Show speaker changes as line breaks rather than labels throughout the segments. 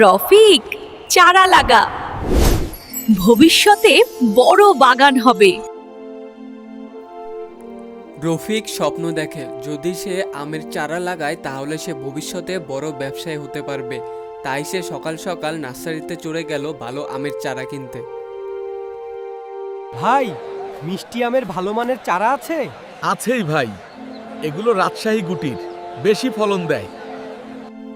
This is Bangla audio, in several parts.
রফিক চারা লাগা। ভবিষ্যতে বড় বাগান হবে।
রফিক স্বপ্ন দেখে যদি সে আমের চারা লাগায় তাহলে সে ভবিষ্যতে বড় ব্যবসায়ী হতে পারবে। তাই সে সকাল সকাল নার্সারিতে চড়ে গেল ভালো আমের চারা কিনতে।
ভাই মিষ্টি আমের ভালো মানের চারা আছে?
আছেই ভাই। এগুলো রাজশাহী গুটির। বেশি ফলন দেয়।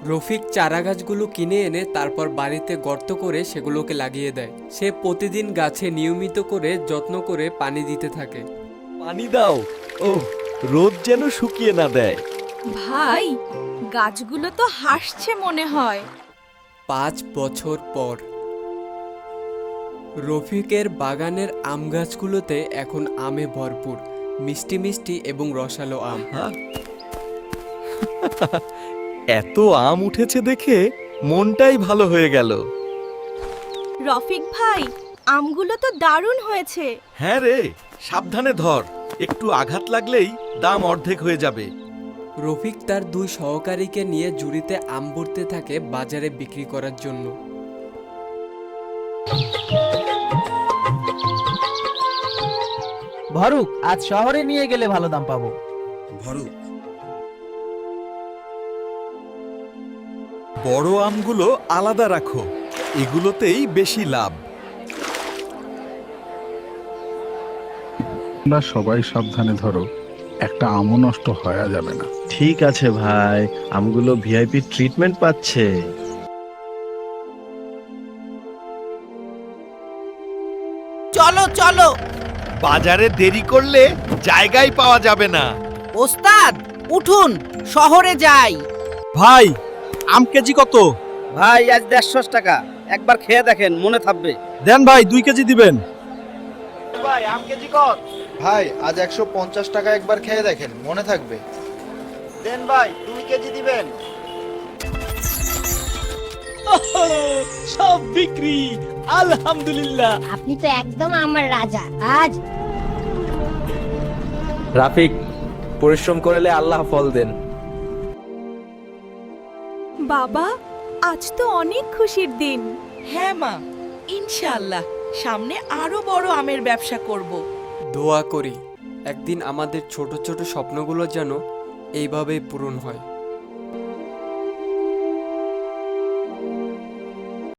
রফিক চারা গাছগুলো কিনে এনে তারপর বাড়িতে গর্ত করে সেগুলোকে লাগিয়ে দেয়। সে প্রতিদিন গাছে নিয়মিত করে যত্ন করে পানি দিতে থাকে।
পানি দাও। ও রোদ যেন শুকিয়ে না দেয়।
ভাই গাছগুলো তো হাসছে মনে হয়।
পাঁচ বছর পর। রফিকের বাগানের আম গাছগুলোতে এখন আমে ভরপুর মিষ্টি মিষ্টি এবং রসালো আম।
এত আম উঠেছে দেখে মনটাই ভালো হয়ে গেল।
রফিক ভাই আমগুলো তো দারুণ হয়েছে।
হ্যাঁ রে সাবধানে ধর একটু আঘাত লাগলেই দাম অর্ধেক হয়ে যাবে।
রফিক তার দুই সহকারীকে নিয়ে জুড়িতে আম ভরতে থাকে বাজারে বিক্রি করার জন্য।
ভরুক আজ শহরে নিয়ে গেলে ভালো দাম পাবো।
বড় আমগুলো আলাদা রাখো। এগুলোতেই বেশি লাভ।
তোমরা সবাই সাবধানে ধরো একটা আমও নষ্ট হয়ে যাবে না।
ঠিক আছে ভাই আমগুলো ভিআইপি ট্রিটমেন্ট পাচ্ছে।
চলো চলো।
বাজারে দেরি করলে জায়গাই পাওয়া যাবে না।
ওস্তাদ উঠুন শহরে যাই।
ভাই আম কেজি কত?
ভাই আজ দেড়শো টাকা। একবার খেয়ে দেখেন মনে থাকবে।
দেন ভাই দুই কেজি দিবেন।
ভাই আম কেজি কত?
ভাই আজ একশো পঞ্চাশ টাকা একবার খেয়ে দেখেন মনে থাকবে।
দেন ভাই দুই কেজি দিবেন।
সব বিক্রি আলহামদুলিল্লাহ।
আপনি তো একদম আমার রাজা আজ।
রাফিক পরিশ্রম করলে আল্লাহ ফল দেন।
বাবা আজ তো অনেক খুশির দিন।
হ্যাঁ মা ইনশাল্লাহ সামনে আরও বড় আমের ব্যবসা করব।
দোয়া করি একদিন আমাদের ছোট ছোট স্বপ্নগুলো যেন এইভাবেই পূরণ হয়।